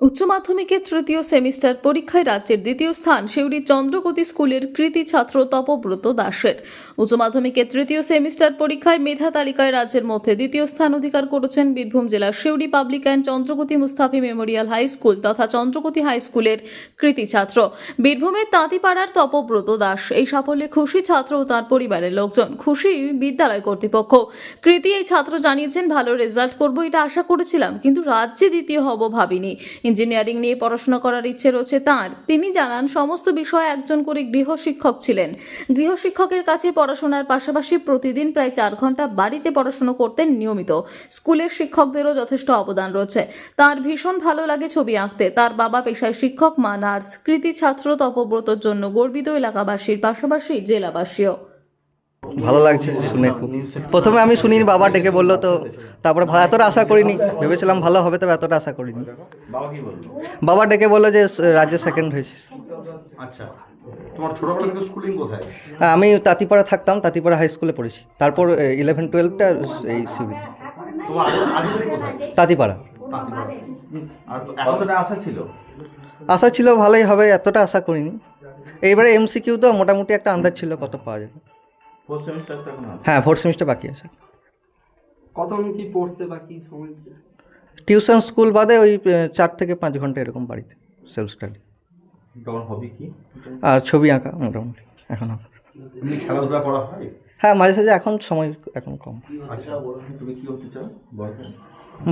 উচ্চ মাধ্যমিকের তৃতীয় সেমিস্টার পরীক্ষায় রাজ্যের দ্বিতীয় স্থান সিউড়ি চন্দ্রগতি স্কুলের কৃতি ছাত্র তপব্রত দাসের। উচ্চ মাধ্যমিকের তৃতীয় সেমিস্টার পরীক্ষায় মেধা তালিকায় রাজ্যের মধ্যে দ্বিতীয় স্থান অধিকার করেছেন বীরভূম জেলার Suri public and Chandragati Mustafi memorial high school তথা চন্দ্রগতি হাই স্কুলের কৃতি ছাত্র। বীরভূমের তাঁতিপাড়ার তপব্রত দাস এই সাফল্যে খুশি ছাত্র ও তার পরিবারের লোকজন। খুশি বিদ্যালয় কর্তৃপক্ষ। কৃতি এই ছাত্র জানিয়েছেন, ভালো রেজাল্ট করব এটা আশা করেছিলাম, কিন্তু রাজ্যে দ্বিতীয় হব ভাবিনি। ইঞ্জিনিয়ারিং নিয়ে পড়াশোনা করার ইচ্ছে রয়েছে তার। তিনি জানান, সমস্ত বিষয়ে একজন করে গৃহশিক্ষক ছিলেন। গৃহশিক্ষকের কাছে পড়াশোনার পাশাপাশি প্রতিদিন প্রায় চার ঘণ্টা বাড়িতে পড়াশোনা করতেন নিয়মিত। স্কুলের শিক্ষকদেরও যথেষ্ট অবদান রয়েছে। তার ভীষণ ভালো লাগে ছবি আঁকতে। তার বাবা পেশায় শিক্ষক, মা নার্স। কৃতি ছাত্র, তপব্রতর জন্য গর্বিত এলাকাবাসীর পাশাপাশি জেলাবাসীও। ভালো লাগছে শুনে। প্রথমে আমি শুনিনি বাবা ডেকে বলল তো তারপরে এতটা আশা করিনি ভেবেছিলাম ভালো হবে তবে এতটা আশা করিনি। বাবা ডেকে বলল যে রাজ্যে সেকেন্ড হয়েছিস। আচ্ছা কোথায়? আমি তাঁতিপাড়া থাকতাম তাঁতিপাড়া হাই স্কুলে পড়েছি। তারপর ইলেভেন টুয়েলভটা এই সিবি তাঁতিপাড়া। ছিল? আশা ছিল ভালোই হবে এতটা আশা করিনি। এইবারে এমসিকিউ তো মোটামুটি একটা আন্দাজ ছিল কত পাওয়া যাবে। ফোর্থ সেমিস্টার তো এখন আছে? হ্যাঁ ফোর্থ সেমিস্টার বাকি আছে। কতক্ষণ কি পড়তে বা কি সময়? টিউশন স্কুল বাদে ওই চার থেকে পাঁচ ঘণ্টা এরকম বাড়িতে সেলফ স্টাডি তোমার হবি কি? আর ছবি আঁকা মোটামুটি এখন খেলাধুলা করা হয়? হ্যাঁ মাঝে সাঝে এখন সময় এখন কম। আচ্ছা তুমি কি হতে চাও?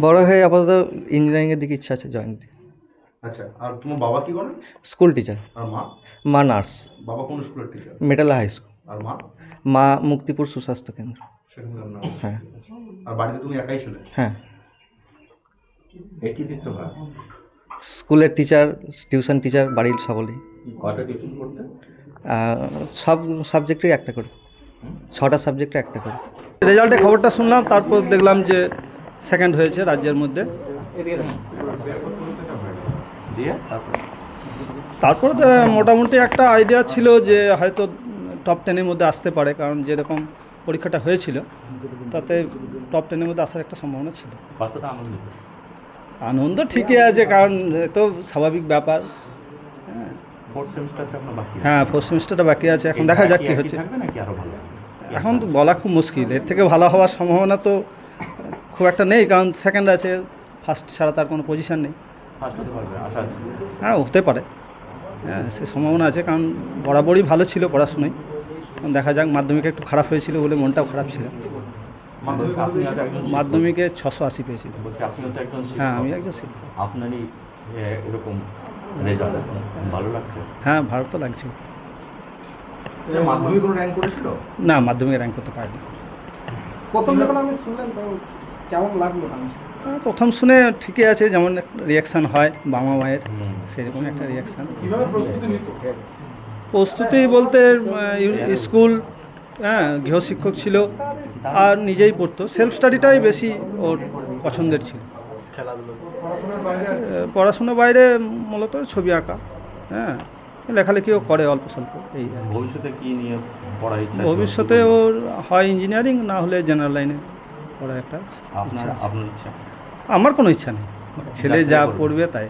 বড় হয়ে? আপাতত ইঞ্জিনিয়ারিংয়ের দিকে ইচ্ছা আছে জয়েন দিতে। আচ্ছা আর তোমার বাবা কি করে? স্কুল টিচার আর মা? মা নার্স। বাবা কোন স্কুলের টিচার মেটালা হাই স্কুল আর মা? মা মুক্তিপুর সুস্বাস্থ্য কেন্দ্র। হ্যাঁ। আর বাড়িতে তুমি একাই ছিলে? হ্যাঁ। একই দিতে স্কুলের টিচার টিউশন টিচার বাড়ির সকলেই কটা টিউশন করতে? সব সাবজেক্টেই একটা করে। ছটা সাবজেক্টে একটা করে। রেজাল্টে খবরটা শুনলাম তারপর দেখলাম যে সেকেন্ড হয়েছে রাজ্যের মধ্যে। তারপর? তারপর তো মোটামুটি একটা আইডিয়া ছিল যে হয়তো টপ টেনের মধ্যে আসতে পারে কারণ যেরকম পরীক্ষাটা হয়েছিল তাতে টপ টেনের মধ্যে আসার একটা সম্ভাবনা ছিল। আনন্দ ঠিকই আছে কারণ এ তো স্বাভাবিক ব্যাপার। হ্যাঁ। ফোর্থ সেমিস্টারটা বাকি আছে। হ্যাঁ বাকি আছে এখন দেখা যাক কী হচ্ছে। এখন তো বলা খুব মুশকিল এর থেকে ভালো হওয়ার সম্ভাবনা তো খুব একটা নেই কারণ সেকেন্ড আছে ফার্স্ট ছাড়া তার কোনো পজিশান নেই। হ্যাঁ হতে পারে। হ্যাঁ সে সম্ভাবনা আছে কারণ বরাবরই ভালো ছিল পড়াশোনায়। দেখা যাক মাধ্যমিকে একটু খারাপ হয়েছিল বলে মনটাও খারাপ ছিল। মাধ্যমিক আপনি হয়তো একজন শিক্ষক। মাধ্যমিকে ছশো আশি পেয়েছিল। হ্যাঁ আমি একজন শিক্ষক। আপনারই এরকম রেজাল্ট ভালো লাগছে? হ্যাঁ ভালো তো লাগছে। মাধ্যমিক র্যাঙ্ক করেছিল? না মাধ্যমিকে র্যাঙ্ক করতে পারিনি। প্রথম যখন আমি শুনলেন তো কেমন লাগল প্রথম শুনে ঠিকই আছে যেমন রিয়াকশান হয় বাবা মায়ের সেরকম একটা রিয়াকশান কীভাবে প্রস্তুতি বলতে স্কুল হ্যাঁ গৃহশিক্ষক ছিল আর নিজেই পড়তো। সেলফ স্টাডিটাই বেশি ওর পছন্দের ছিল। পড়াশোনার বাইরে মূলত ছবি আঁকা হ্যাঁ লেখালেখিও করে অল্প স্বল্প এই ভবিষ্যতে কি নিয়ে ইচ্ছা ভবিষ্যতে ওর হয় ইঞ্জিনিয়ারিং না হলে জেনারেল লাইনে পড়ার একটা ইচ্ছা? আমার কোনো ইচ্ছা নেই। ছেলে যা পড়বে তাই।